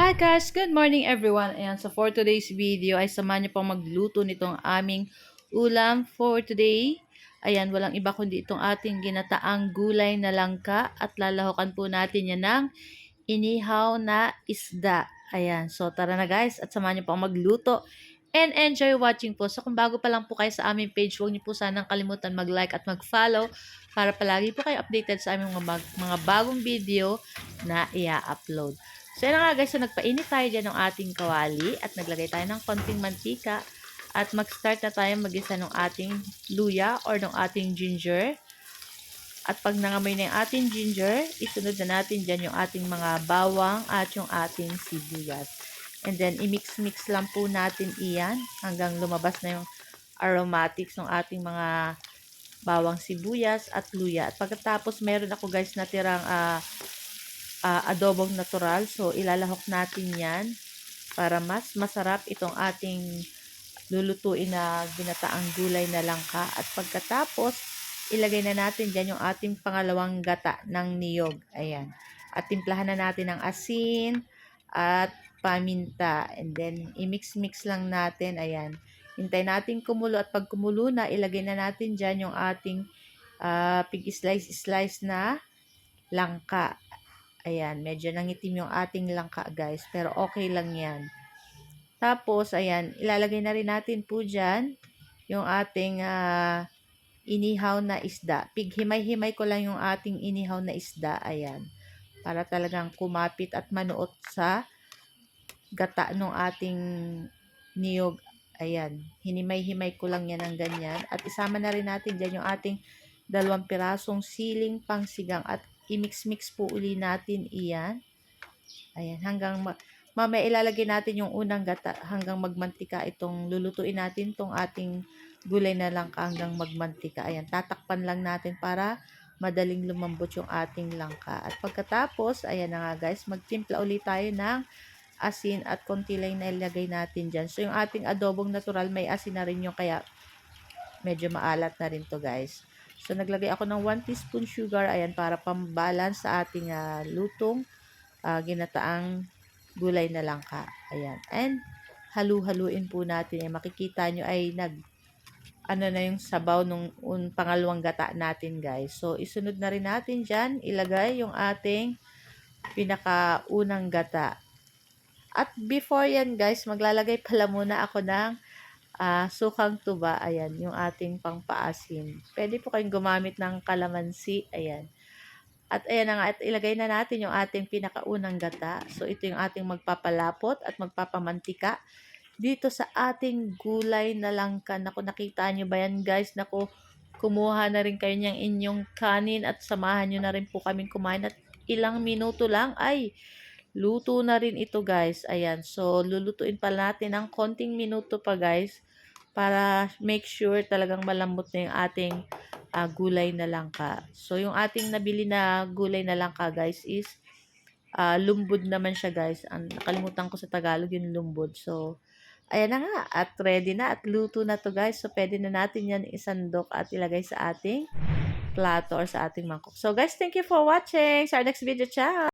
Hi guys! Good morning everyone! Ayan, so for today's video ay samahan niyo pong magluto nitong aming ulam for today. Ayan, walang iba kundi itong ating ginataang gulay na langka at lalahukan po natin yan ng inihaw na isda. Ayan, so tara na guys at samahan niyo pong magluto and enjoy watching po. So kung bago pa lang po kayo sa aming page, huwag niyo po sanang kalimutan mag-like at mag-follow para palagi po kayo updated sa aming mga, mga bagong video na i-upload. So, yun nga guys, so nagpainit tayo dyan ng ating kawali at naglagay tayo ng konting mantika at mag-start na tayo mag-isa ng ating luya or ng ating ginger. At pag nangamoy na yung ating ginger, isunod na natin dyan yung ating mga bawang at yung ating sibuyas. And then, i-mix-mix lang po natin iyan hanggang lumabas na yung aromatics ng ating mga bawang sibuyas at luya. At pagkatapos, meron ako guys natirang uh, uh, adobong natural. So, ilalahok natin yan para mas masarap itong ating lulutuin na ginataang gulay na langka. At pagkatapos, ilagay na natin dyan yung ating pangalawang gata ng niyog. Ayan. At timplahan na natin ng asin at paminta. And then, i-mix-mix lang natin. Ayan. Hintay natin kumulo at pag kumulo na, ilagay na natin dyan yung ating uh, pig-slice-slice na langka. Ayan, medyo nangitim yung ating langka guys. Pero okay lang yan. Tapos, ayan, ilalagay na rin natin po dyan yung ating uh, inihaw na isda. Pighimay-himay ko lang yung ating inihaw na isda. Ayan. Para talagang kumapit at manuot sa gata ng ating niyog. Ayan. Hinimay-himay ko lang yan ng ganyan. At isama na rin natin dyan yung ating dalawang pirasong siling pangsigang at i-mix-mix po uli natin iyan. Ayan, hanggang ma mamaya ilalagay natin yung unang gata hanggang magmantika itong lulutuin natin tong ating gulay na langka hanggang magmantika. Ayan, tatakpan lang natin para madaling lumambot yung ating langka. At pagkatapos, ayan na nga guys, magtimpla ulit tayo ng asin at konti lang na ilagay natin dyan. So, yung ating adobong natural, may asin na rin yung kaya medyo maalat na rin to guys. So, naglagay ako ng 1 teaspoon sugar, ayan, para pambalance sa ating uh, lutong uh, ginataang gulay na langka. Ayan. And, halu-haluin po natin. Ayan, makikita nyo ay nag, ano na yung sabaw nung un, pangalawang gata natin, guys. So, isunod na rin natin dyan, ilagay yung ating pinakaunang gata. At before yan, guys, maglalagay pala muna ako ng uh, sukang tuba, ayan, yung ating pangpaasim. Pwede po kayong gumamit ng kalamansi, ayan. At ayan na nga, at ilagay na natin yung ating pinakaunang gata. So, ito yung ating magpapalapot at magpapamantika dito sa ating gulay na langka. Naku, nakita nyo ba yan guys? Naku, kumuha na rin kayo niyang inyong kanin at samahan nyo na rin po kaming kumain. At ilang minuto lang ay luto na rin ito guys. Ayan, so lulutuin pa natin ng konting minuto pa guys para make sure talagang malambot na yung ating uh, gulay na langka. So, yung ating nabili na gulay na langka, guys, is uh, lumbod naman siya, guys. Ang nakalimutan ko sa Tagalog yung lumbod. So, ayan na nga. At ready na. At luto na to, guys. So, pwede na natin yan isandok at ilagay sa ating plato or sa ating mangkok. So, guys, thank you for watching. Sa our next video, ciao!